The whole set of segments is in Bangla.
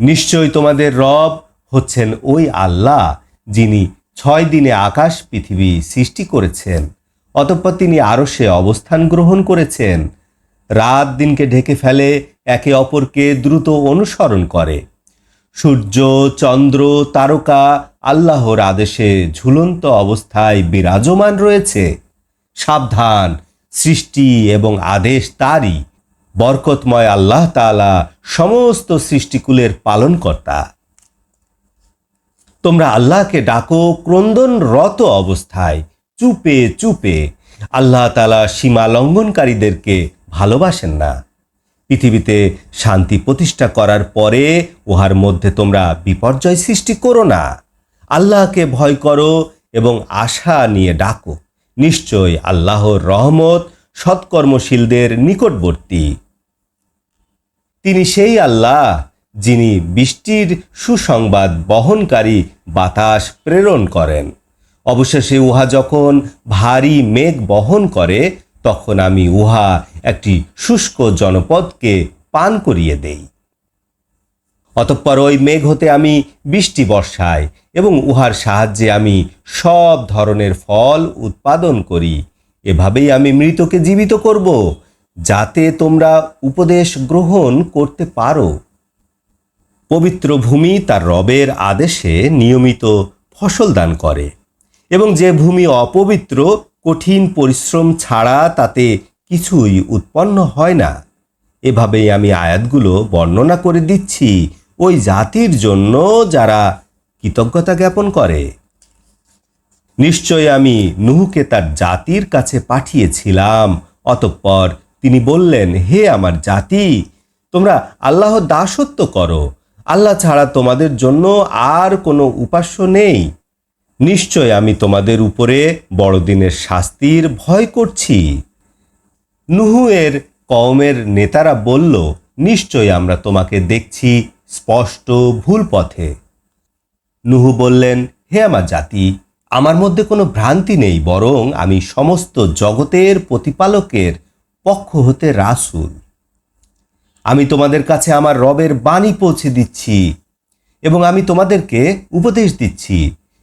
নিশ্চয় তোমাদের রব হচ্ছেন ওই আল্লাহ, যিনি ছয় দিনে আকাশ পৃথিবী সৃষ্টি করেছেন। অতঃপর তিনি আরও সে অবস্থান গ্রহণ করেছেন। রাত দিনকে ঢেকে ফেলে একে অপরকে দ্রুত অনুসরণ করে। সূর্য, চন্দ্র, তারকা আল্লাহর আদেশে ঝুলন্ত অবস্থায় বিরাজমান রয়েছে। সাবধান, সৃষ্টি এবং আদেশ তারই। বরকতময় আল্লাহ তাআলা সমস্ত সৃষ্টিকুলের পালনকর্তা। তোমরা আল্লাহকে ডাকো ক্রন্দনরত অবস্থায়, চুপে চুপে। আল্লাহ তালা সীমা লঙ্ঘনকারীদেরকে ভালোবাসেন না। পৃথিবীতে শান্তি প্রতিষ্ঠা করার পরে উহার মধ্যে তোমরা বিপর্যয় সৃষ্টি করো না। আল্লাহকে ভয় করো এবং আশা নিয়ে ডাকো। নিশ্চয় আল্লাহর রহমত সৎকর্মশীলদের নিকটবর্তী। তিনি সেই আল্লাহ যিনি বৃষ্টির সুসংবাদ বহনকারী বাতাস প্রেরণ করেন। অবশেষে উহা যখন ভারী মেঘ বহন করে, তখন আমি উহা একটি শুষ্ক জনপদকে পান করিয়ে দেই। অতঃপর ওই মেঘ হতে আমি বৃষ্টি বর্ষাই এবং উহার সাহায্যে আমি সব ধরনের ফল উৎপাদন করি। এভাবেই আমি মৃতকে জীবিত করব। যাতে তোমরা উপদেশ গ্রহণ করতে পারো। পবিত্র ভূমি তার রবের আদেশে নিয়মিত ফসল দান করে এবং যে ভূমি অপবিত্র, কঠিন পরিশ্রম ছাড়া তাতে কিছুই উৎপন্ন হয় না। এভাবেই আমি আয়াতগুলো বর্ণনা করে দিচ্ছি ওই জাতির জন্য যারা কৃতজ্ঞতা জ্ঞাপন করে। নিশ্চয় আমি নুহুকে তার জাতির কাছে পাঠিয়েছিলাম, অতঃপর তিনি বললেন, হে আমার জাতি, তোমরা আল্লাহ দাসত্ব করো। আল্লাহ ছাড়া তোমাদের জন্য আর কোনো উপাস্য নেই। নিশ্চয় আমি তোমাদের উপরে বড়দিনের শাস্তির ভয় করছি। নুহু এর কওমের নেতারা বলল, নিশ্চয় আমরা তোমাকে দেখছি স্পষ্ট ভুল পথে। নুহু বললেন, হে আমার জাতি, আমার মধ্যে কোনো ভ্রান্তি নেই, বরং আমি সমস্ত জগতের প্রতিপালকের পক্ষ হতে রাসুল। আমি তোমাদের কাছে আমার রবের বাণী পৌঁছে দিচ্ছি এবং আমি তোমাদেরকে উপদেশ দিচ্ছি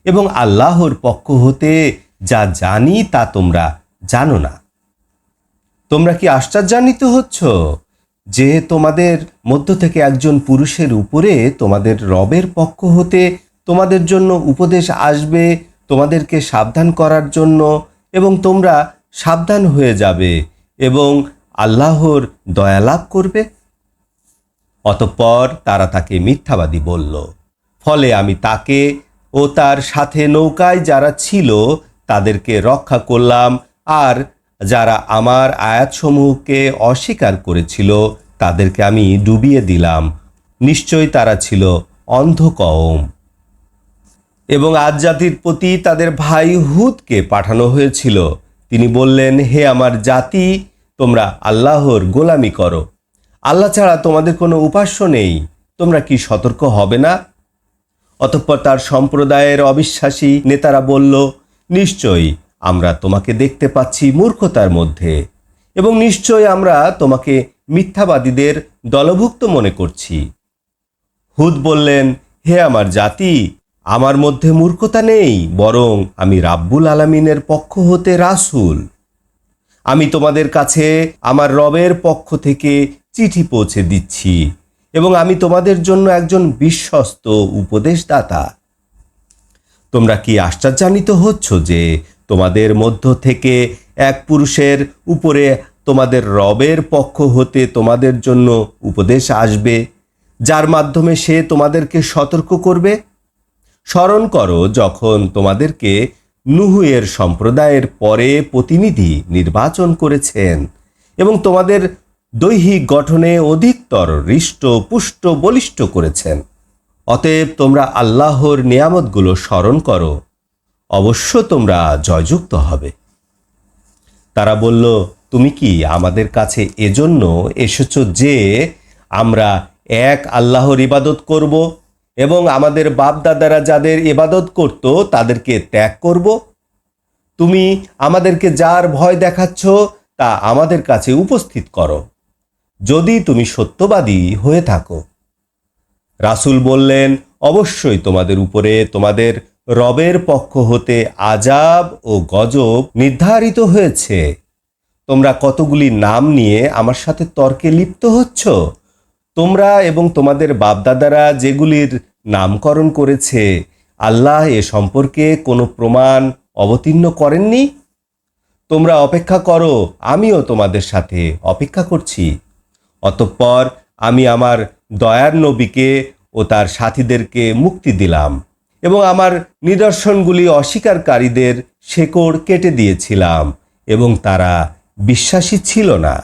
এবং আল্লাহর পক্ষ হতে যা জানি তা তোমরা জানো না। তোমরা কি আশ্চর্যান্বিত হচ্ছ যে তোমাদের মধ্য থেকে একজন পুরুষের উপরে তোমাদের রবের পক্ষ হতে তোমাদের জন্য উপদেশ আসবে, তোমাদেরকে সাবধান করার জন্য এবং তোমরা সাবধান হয়ে যাবে। এবং আল্লাহর দয়া লাভ করবে। অতঃপর তারা তাকে মিথ্যাবাদী বলল, ফলে আমি তাকে ও তার সাথে নৌকায় যারা ছিল তাদেরকে রক্ষা করলাম, আর যারা আমার আয়াতসমূহকে অস্বীকার করেছিল তাদেরকে আমি ডুবিয়ে দিলাম। নিশ্চয় তারা ছিল অন্ধকম এবং আজ জাতির প্রতি তাদের ভাই হুদকে পাঠানো হয়েছিল। তিনি বললেন, হে আমার জাতি, তোমরা আল্লাহর গোলামি করো। আল্লাহ ছাড়া তোমাদের কোনো উপাস্য নেই। তোমরা কি সতর্ক হবে না? অতঃপর তার সম্প্রদায়ের অবিশ্বাসী নেতারা বলল, নিশ্চয়ই আমরা তোমাকে দেখতে পাচ্ছি মূর্খতার মধ্যে এবং নিশ্চয় আমরা তোমাকে মিথ্যাবাদীদের দলভুক্ত মনে করছি। হুদ বললেন, হে আমার জাতি আমার মধ্যে মূর্খতা নেই, বরং আমি রাব্বুল আলামিনের পক্ষ হতে রাসুল। আমি তোমাদের কাছে আমার রবের পক্ষ থেকে চিঠি পৌঁছে দিচ্ছি, এবং আমি তোমাদের জন্য একজন বিশ্বস্ত উপদেশদাতা। তোমরা কি আশ্চর্যান্বিত হচ্ছ যে তোমাদের মধ্য থেকে এক পুরুষের উপরে তোমাদের রবের পক্ষ হতে তোমাদের জন্য উপদেশ আসবে, যার মাধ্যমে সে তোমাদেরকে সতর্ক করবে? স্মরণ করো যখন তোমাদেরকে নুহুয়ের সম্প্রদায়ের পরে প্রতিনিধি নির্বাচন করেছেন এবং তোমাদের দৈহিক গঠনে অধিকতর হৃষ্ট, পুষ্ট, বলিষ্ঠ করেছেন। অতএব তোমরা আল্লাহর নিয়ামতগুলো স্মরণ করো। অবশ্য তোমরা জয়যুক্ত হবে। তারা বলল, তুমি কি আমাদের কাছে এজন্য এসেছ যে আমরা এক আল্লাহর ইবাদত করব? এবং আমাদের বাপদাদারা যাদের ইবাদত করত, তাদেরকে ত্যাগ করব। তুমি আমাদেরকে যার ভয় দেখাচ্ছ, তা আমাদের কাছে উপস্থিত করো। যদি তুমি সত্যবাদী হয়ে থাকো। রাসূল বললেন, অবশ্যই তোমাদের উপরে তোমাদের রবের পক্ষ হতে আজাব ও গজব নির্ধারিত হয়েছে। তোমরা কতগুলি নাম নিয়ে আমার সাথে তর্কে লিপ্ত হচ্ছ? তোমরা এবং তোমাদের বাপদাদারা যেগুলির নামকরণ করেছে, আল্লাহ এ সম্পর্কে কোনো প্রমাণ অবতীর্ণ করেননি? তোমরা অপেক্ষা করো, আমিও তোমাদের সাথে অপেক্ষা করছি। অতঃপর আমি আমার দয়ার নবীকে ও তার সাথীদেরকে মুক্তি দিলাম এবং আমার নিদর্শনগুলি অস্বীকারীদের শেকড় কেটে দিয়েছিলাম এবং তারা বিশ্বাসী ছিল না।